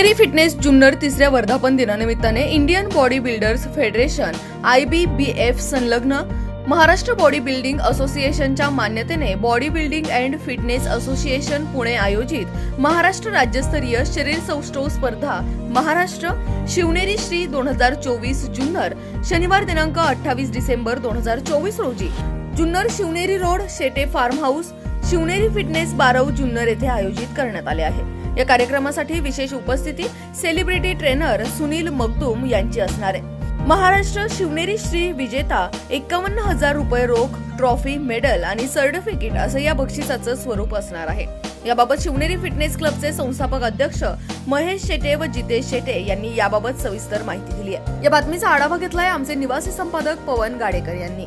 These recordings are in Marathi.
शिवनेरी फिटनेस जुन्नर तिसऱ्या वर्धापन दिनानिमित्ताने Indian body builders federation I B B F संलग्न महाराष्ट्र बॉडी बिल्डिंग असोसिएशनच्या मान्यतेने body building and fitness association Pune आयोजित महाराष्ट्र राज्यस्तरीय शरीर सौष्ठव स्पर्धा महाराष्ट्र शिवनेरी श्री दोन हजार चोवीस जुन्नर शनिवार दिनांक अठ्ठावीस डिसेंबर दोन हजार चोवीस रोजी. Junnar Shivneri road Shete farm house Shivneri fitness Barav Junnar येथे आयोजित करण्यात आले आहे. या कार्यक्रमासाठी विशेष उपस्थिती सेलिब्रिटी ट्रेनर सुनील मगदूम यांची असणार आहे. महाराष्ट्र शिवनेरी श्री विजेता एकावन्न हजार रुपये रोख ट्रॉफी मेडल आणि सर्टिफिकेट असं या बक्षिसाचं स्वरूप असणार आहे. याबाबत शिवनेरी फिटनेस क्लबचे संस्थापक अध्यक्ष महेश शेटे व जितेश शेटे यांनी याबाबत सविस्तर माहिती दिली आहे. या बातमीचा आढावा घेतलाय आमचे निवासी संपादक पवन गाडेकर यांनी.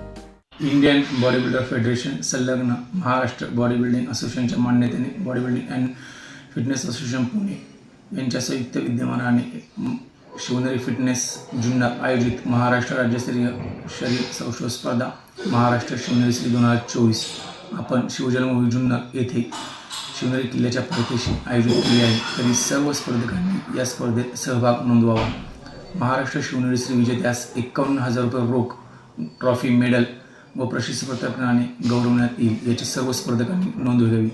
इंडियन बॉडी बिल्डर फेडरेशन संलग्न महाराष्ट्र बॉडी बिल्डिंग असोसिएशनच्या मान्यतेने body building and fitness association Pune यांच्या संयुक्त विद्यमानाने शिवनेरी फिटनेस जुन्नर आयोजित महाराष्ट्र राज्यस्तरीय शरीर संशोध स्पर्धा महाराष्ट्र शिवनेरी श्री दोन हजार चोवीस. आपण शिवजन्मभूमी जुन्नर येथे शिवनेरी किल्ल्याच्या पायथ्याशी आयोजित केली आहे. तरी सर्व स्पर्धकांनी या स्पर्धेत सहभाग नोंदवावा. महाराष्ट्र शिवनेरी श्री विजेत्यास एकावन्न हजार रुपये रोख ट्रॉफी मेडल व प्रशस्तीपत्रकाने गौरवण्यात येईल याची सर्व स्पर्धकांनी नोंद घ्यावी.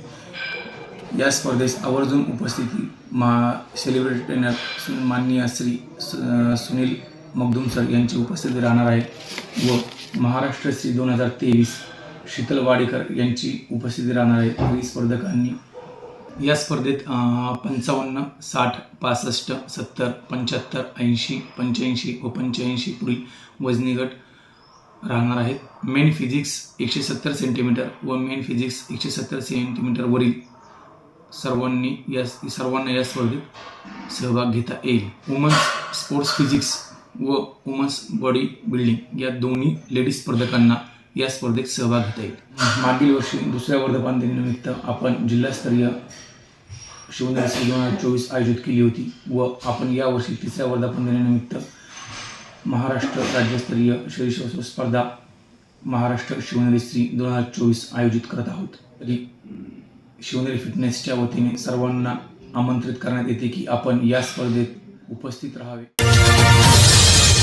या स्पर्धेस आवर्जून उपस्थिती मा सेलिब्रिटी ट्रेनर माननीय श्री सु- सुनील मगदूम सर यांची उपस्थिती राहणार आहे व महाराष्ट्र श्री दोन हजार तेवीस शीतल वाडेकर यांची उपस्थिती राहणार आहे. तरी स्पर्धकांनी या स्पर्धेत पंचावन्न साठ पासष्ट सत्तर पंच्याहत्तर ऐंशी पंच्याऐंशी व पंच्याऐंशी पुढील वजनी गट राहणार आहेत. मेन फिजिक्स एकशे सत्तर सेंटीमीटर व मेन फिजिक्स एकशे सत्तर सेंटीमीटरवरील सर्वांनी या सर्वांना या स्पर्धेत सहभाग घेता येईल. वुमन्स स्पोर्ट्स फिजिक्स व वुमन्स बॉडी बिल्डिंग या दोन्ही लेडीज स्पर्धकांना या स्पर्धेत सहभाग घेता येईल. मागील वर्षी दुसऱ्या वर्धमान दिनानिमित्त आपण जिल्हास्तरीय शिवनेरी दोन हजार चोवीस आयोजित केली होती व आपण यावर्षी तिसऱ्या वर्धापन दिनानिमित्त महाराष्ट्र राज्यस्तरीय शरीर स्पर्धा महाराष्ट्र शिवनेरी स्त्री दोन हजार चोवीस आयोजित करत आहोत. तरी शिवनेरी फिटनेसच्या वतीने सर्वांना आमंत्रित करण्यात येते की आपण या स्पर्धेत उपस्थित राहावे.